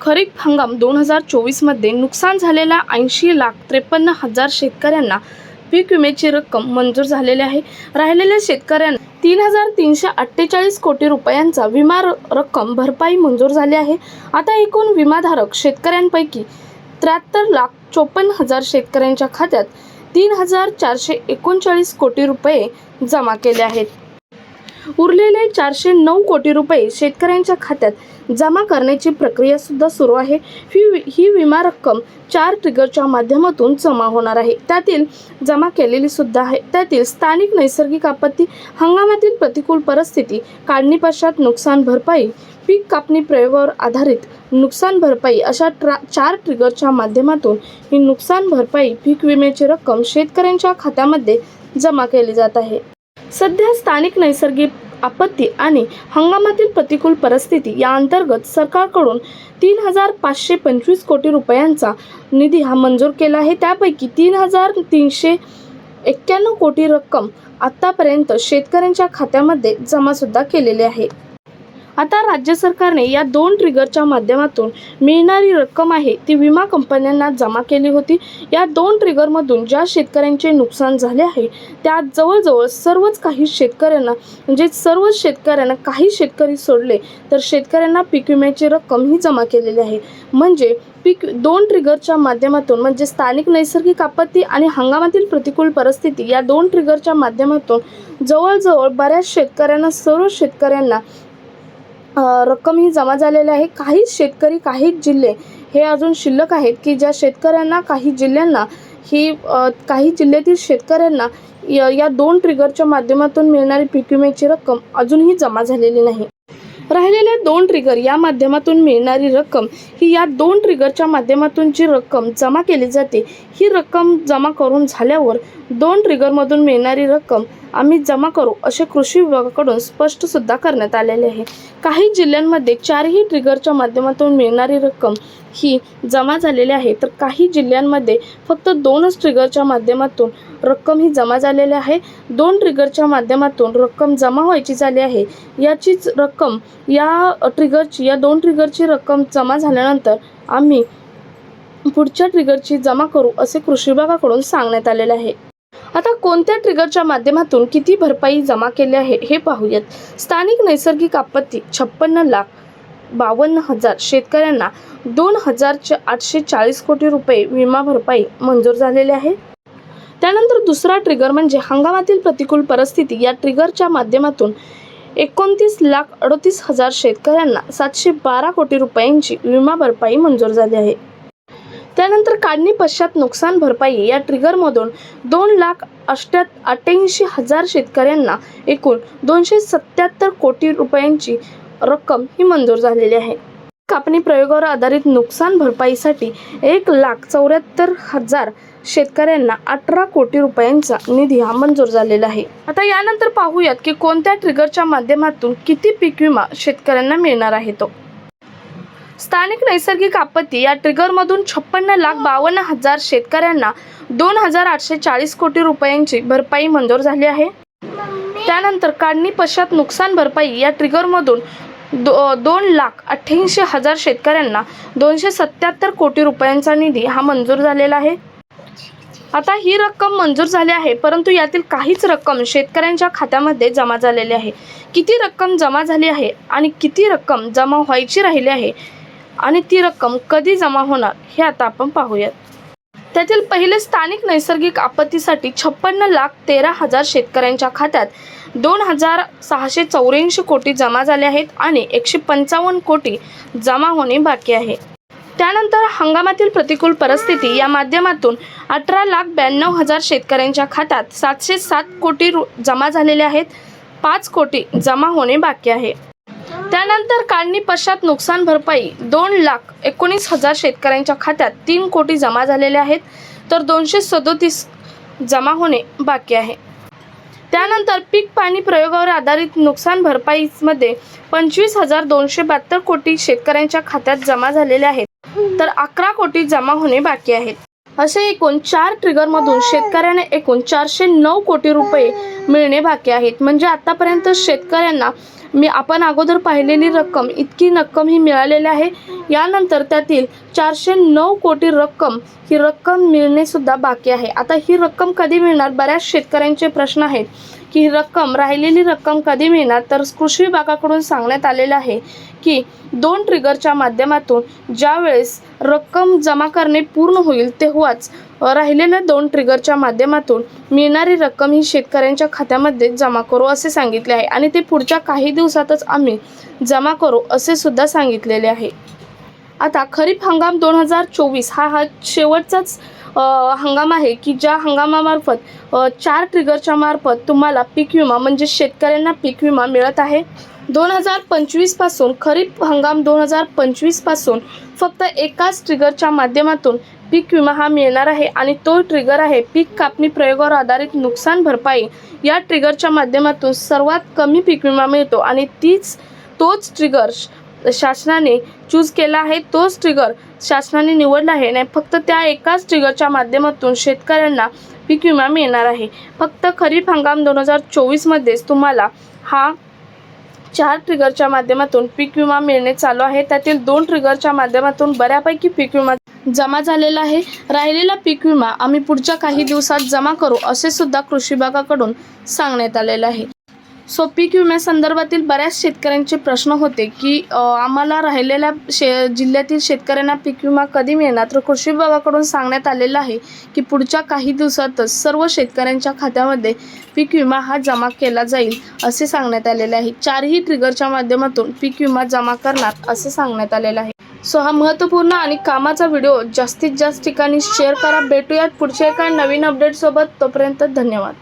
खरीप हंगाम दोन हजार चोवीसमध्ये नुकसान झालेल्या ऐंशी लाख त्रेपन्न हजार शेतकऱ्यांना पीक विम्याची रक्कम मंजूर झालेली आहे. राहिलेल्या शेतकऱ्यांना तीन हजार तीनशे अठ्ठेचाळीस कोटी रुपयांचा विमा र- रक्कम भरपाई मंजूर झाली आहे. आता एकूण विमाधारक शेतकऱ्यांपैकी त्र्याहत्तर लाख चोपन्न हजार शेतकऱ्यांच्या खात्यात तीन हजार चारशे एकोणचाळीस कोटी रुपये जमा केले आहेत. उरलेले चारशे नऊ कोटी रुपये शेतकऱ्यांच्या खात्यात जमा करण्याची प्रक्रिया सुद्धा सुरू आहे. ही वि- ही विमा रक्कम चार ट्रिगरच्या माध्यमातून जमा होणार आहे. त्यातील जमा केलेली सुद्धा आहे. त्यातील स्थानिक नैसर्गिक आपत्ती हंगामातील प्रतिकूल परिस्थिती काढणी पश्चात नुकसान भरपाई पीक कापणी प्रयोगावर आधारित नुकसान भरपाई अशा ट्रा चार ट्रिगरच्या माध्यमातून ही नुकसान भरपाई पीक विम्याची रक्कम शेतकऱ्यांच्या खात्यामध्ये जमा केली जात आहे. सध्या स्थानिक नैसर्गिक आपत्ती आणि हंगामातील प्रतिकूल परिस्थिती या अंतर्गत सरकारकडून तीन हजार पाचशे पंचवीस कोटी रुपयांचा निधी हा मंजूर केला आहे. त्यापैकी तीन हजार तीनशे एक्क्याण्णव कोटी रक्कम आत्तापर्यंत शेतकऱ्यांच्या खात्यामध्ये जमासुद्धा केलेली आहे. आता राज्य सरकारने या दोन ट्रिगरच्या माध्यमातून मिळणारी रक्कम आहे ती विमा कंपन्यांना जमा केली होती. या दोन ट्रिगरमधून ज्या शेतकऱ्यांचे नुकसान झाले आहे त्या जवळजवळ सर्वच काही शेतकऱ्यांना म्हणजे सर्वच शेतकऱ्यांना काही शेतकरी सोडले तर शेतकऱ्यांना पीक विम्याची रक्कम ही जमा केलेली आहे. म्हणजे पीक दोन ट्रिगरच्या माध्यमातून म्हणजे स्थानिक नैसर्गिक आपत्ती आणि हंगामातील प्रतिकूल परिस्थिती या दोन ट्रिगरच्या माध्यमातून जवळजवळ बऱ्याच शेतकऱ्यांना सर्व शेतकऱ्यांना रक्कम ही जमा झालेली आहे. काही शेतकरी काही जिल्हे हे अजून शिल्लक आहेत की ज्या शेतकऱ्यांना काही जिल्ह्यांना ही काही जिल्ह्यातील शेतकऱ्यांना या या दोन ट्रिगरच्या माध्यमातून मिळणारी पीक विम्याची रक्कम अजूनही जमा झालेली नाही. राहिलेले दोन ट्रिगर या माध्यमातून मिळणारी रक्कम ही या दोन ट्रिगरच्या माध्यमातून जी रक्कम जमा केली जाते ही रक्कम जमा करून झाल्यावर दोन ट्रिगरमधून मिळणारी रक्कम आम्ही जमा करू असे कृषी विभागाकडून स्पष्टसुद्धा करण्यात आलेले आहे. काही जिल्ह्यांमध्ये चारही ट्रिगरच्या माध्यमातून मिळणारी रक्कम ही जमा झालेली आहे. तर काही जिल्ह्यांमध्ये फक्त दोनच ट्रिगरच्या माध्यमातून रक्कम ही जमा झालेली आहे. दोन ट्रिगरच्या माध्यमातून रक्कम जमा व्हायची झाली आहे. याचीच रक्कम या ट्रिगरची या दोन ट्रिगरची रक्कम जमा झाल्यानंतर आम्ही पुढच्या ट्रिगरची जमा करू असे कृषी विभागाकडून सांगण्यात आलेले आहे. आता कोणत्या ट्रिगरच्या माध्यमातून किती भरपाई जमा केली आहे हे पाहूयात. स्थानिक नैसर्गिक आपत्ती छप्पन्न लाख. बावन्न हजार. शेतकऱ्यांना दोन हजारचे आठशे चाळीस कोटी रुपये विमा भरपाई मंजूर झालेली आहे. त्यानंतर दुसरा ट्रिगर म्हणजे हंगामातील प्रतिकूल परिस्थिती. या ट्रिगरच्या माध्यमातून एकोणतीस लाख अडतीस हजार शेतकऱ्यांना सातशे बारा कोटी रुपयांची विमा भरपाई मंजूर झाली आहे. त्यानंतर काढणी पश्चात नुकसान भरपाई. या ट्रिगरमधून दोन लाख अष्ट्या अठ्ठ्याऐंशी हजार शेतकऱ्यांना एकूण दोनशे सत्याहत्तर कोटी रुपयांची रक्कम ही मंजूर झालेली आहे. कापणी प्रयोगावर आधारित नुकसान भरपाईसाठी एक लाख चौऱ्याहत्तर हजार शेतकऱ्यांना अठरा कोटी रुपयांचा निधी हा मंजूर झालेला आहे. आता यानंतर पाहूयात की कोणत्या ट्रिगरच्या माध्यमातून किती पीक विमा शेतकऱ्यांना मिळणार आहे तो. स्थानिक नैसर्गिक आपत्ती या ट्रिगरमधून छप्पन्न लाख बावन्न हजार शेतकऱ्यांना दोन हजार आठशे चाळीस कोटी रुपयांची भरपाई मंजूर झाली आहे. त्यानंतर काढणी पश्चात नुकसान भरपाई या ट्रिगरमधून दो दोन लाख अठ्ठ्याऐंशी हजार शेतकऱ्यांना दोनशे सत्याहत्तर कोटी रुपयांचा निधी हा मंजूर झालेला आहे. आता ही रक्कम मंजूर झाली आहे परंतु यातील काहीच रक्कम शेतकऱ्यांच्या खात्यामध्ये जमा झालेली आहे. किती रक्कम जमा झाली आहे आणि किती रक्कम जमा व्हायची राहिली आहे आणि ती रक्कम कधी जमा होणार हे आता आपण पाहूयात. त्यातील पहिले स्थानिक नैसर्गिक आपत्तीसाठी छप्पन्न लाख तेरा हजार शेतकऱ्यांच्या खात्यात दोन हजार सहाशे चौऱ्याऐंशी कोटी जमा झाले आहेत आणि एकशे पंचावन्न कोटी जमा होणे बाकी आहे. त्यानंतर हंगामातील प्रतिकूल परिस्थिती या माध्यमातून अठरा लाख ब्याण्णव हजार शेतकऱ्यांच्या खात्यात सातशे सात कोटी रु जमा झालेले आहेत. पाच कोटी जमा होणे बाकी आहे. त्यानंतर काढणी पश्चात नुकसान भरपाई दोन लाख एकोणीस हजार शेतकऱ्यांच्या खात्यात तीन कोटी जमा झालेले आहेत. तर दोनशे सदोतीस जमा होणे बाकी आहे. त्यानंतर पीक पाणी प्रयोगावर आधारित नुकसान भरपाईमध्ये पंचवीस हजार दोनशे बहात्तर कोटी शेतकऱ्यांच्या खात्यात जमा झालेले आहेत. तर अकरा कोटी जमा होणे बाकी आहेत. असे एकूण चार ट्रिगरमधून शेतकऱ्यांना एकूण चारशे नऊ कोटी रुपये मिळणे बाकी आहेत. म्हणजे आतापर्यंत शेतकऱ्यांना मी आपण अगोदर पाहिलेली रक्कम इतकी रक्कम ही मिळालेली आहे. यानंतर त्यातील चारशे नऊ कोटी रक्कम ही रक्कम मिळणेसुद्धा बाकी आहे. आता ही रक्कम कधी मिळणार? बऱ्याच शेतकऱ्यांचे प्रश्न आहेत. की रक्कम राहिलेली रक्कम कधी मिळणार? तर कृषी विभागाकडून सांगण्यात आलेलं आहे की दोन ट्रिगरच्या माध्यमातून ज्यावेळेस रक्कम जमा करणे पूर्ण होईल तेव्हाच राहिलेल्या दोन ट्रिगरच्या माध्यमातून मिळणारी रक्कम ही शेतकऱ्यांच्या खात्यामध्ये जमा करू असे सांगितले आहे. आणि ते पुढच्या काही दिवसातच आम्ही जमा करू असे सुद्धा सांगितलेले आहे. आता खरीप हंगाम दोन हजार चोवीस हा हा शेवटचाच हंगाम आहे की ज्या हंगामामार्फत चार ट्रिगरच्या मार्फत तुम्हाला पीक विमा म्हणजे शेतकऱ्यांना पीक विमा मिळत आहे. दोन हजार पंचवीसपासून खरीप हंगाम दोन हजार पंचवीसपासून फक्त एकाच ट्रिगरच्या माध्यमातून पीक विमा हा मिळणार आहे आणि तो ट्रिगर आहे पीक कापणी प्रयोगावर आधारित नुकसान भरपाई. या ट्रिगरच्या माध्यमातून सर्वात कमी पीक विमा मिळतो आणि तीच तोच ट्रिगर शासनाने चूज केला आहे तोच ट्रिगर शासनाने निवडला आहे. नाही फक्त त्या एकाच ट्रिगरच्या माध्यमातून शेतकऱ्यांना पीक विमा मिळणार आहे. फक्त खरीप हंगाम दोन हजार चोवीसमध्येच तुम्हाला हा चार ट्रिगरच्या माध्यमातून पीक विमा मिळणे चालू आहे. त्यातील दोन ट्रिगरच्या माध्यमातून बऱ्यापैकी पीक विमा जमा झालेला आहे. राहिलेला पीक विमा आम्ही पुढच्या काही दिवसात जमा करू असे सुद्धा कृषी विभागाकडून सांगण्यात आलेलं आहे. सो पीक विम्यासंदर्भातील बऱ्याच शेतकऱ्यांचे प्रश्न होते की आम्हाला राहिलेल्या शे जिल्ह्यातील शेतकऱ्यांना पीक विमा कधी मिळणार? तर कृषी विभागाकडून सांगण्यात आलेलं आहे की पुढच्या काही दिवसातच सर्व शेतकऱ्यांच्या खात्यामध्ये पीक विमा हा जमा केला जाईल असे सांगण्यात आलेले आहे. चारही ट्रिगरच्या माध्यमातून पीक विमा जमा करणार असे सांगण्यात आलेलं आहे. सो हा महत्त्वपूर्ण आणि कामाचा व्हिडिओ जास्तीत जास्त ठिकाणी शेअर करा. भेटूयात पुढच्या एका नवीन अपडेटसोबत. तोपर्यंत धन्यवाद.